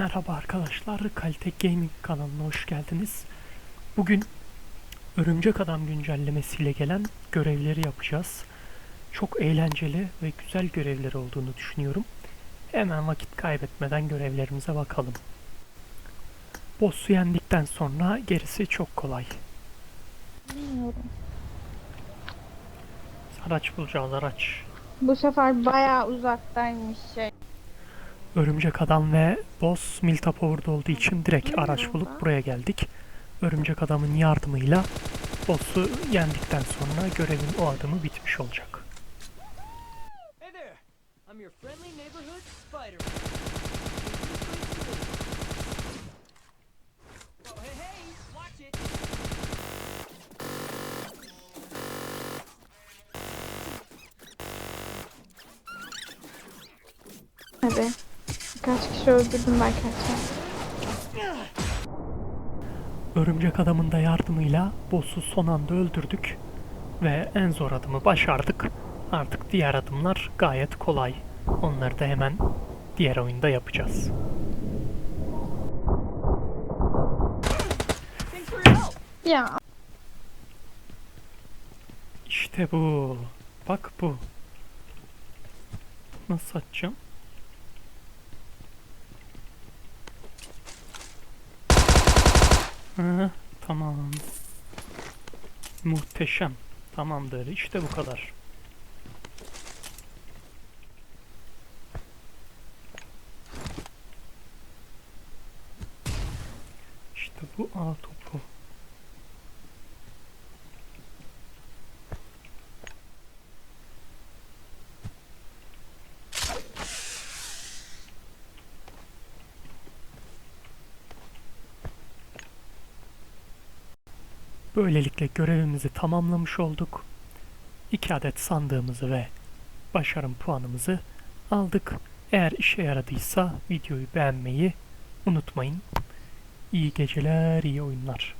Merhaba arkadaşlar, Kalite Gaming kanalına hoş geldiniz. Bugün Örümcek Adam güncellemesiyle gelen görevleri yapacağız. Çok eğlenceli ve güzel görevler olduğunu düşünüyorum. Hemen vakit kaybetmeden görevlerimize bakalım. Boss'u yendikten sonra gerisi çok kolay. Bilmiyorum. Araç bulacağız araç. Bu sefer bayağı uzaktaymış şey. Örümcek Adam ve Boss Miltapower'da olduğu için direkt araç bulup buraya geldik. Örümcek Adam'ın yardımıyla Boss'u yendikten sonra görevin o adımı bitmiş olacak. Hey there! I'm your friendly neighborhood Spider-Man. Oh, Birkaç kişi öldürdüm kaçar. Örümcek Adam'ın da yardımıyla Boss'u son anda öldürdük ve en zor adımı başardık. Artık diğer adımlar gayet kolay. Onları da hemen diğer oyunda yapacağız. Ya İşte bu. Bak bu. Nasıl açacağım? Tamam. Muhteşem. Tamamdır. İşte bu kadar. İşte bu A. Böylelikle görevimizi tamamlamış olduk. 2 adet sandığımızı ve başarım puanımızı aldık. Eğer işe yaradıysa videoyu beğenmeyi unutmayın. İyi geceler, iyi oyunlar.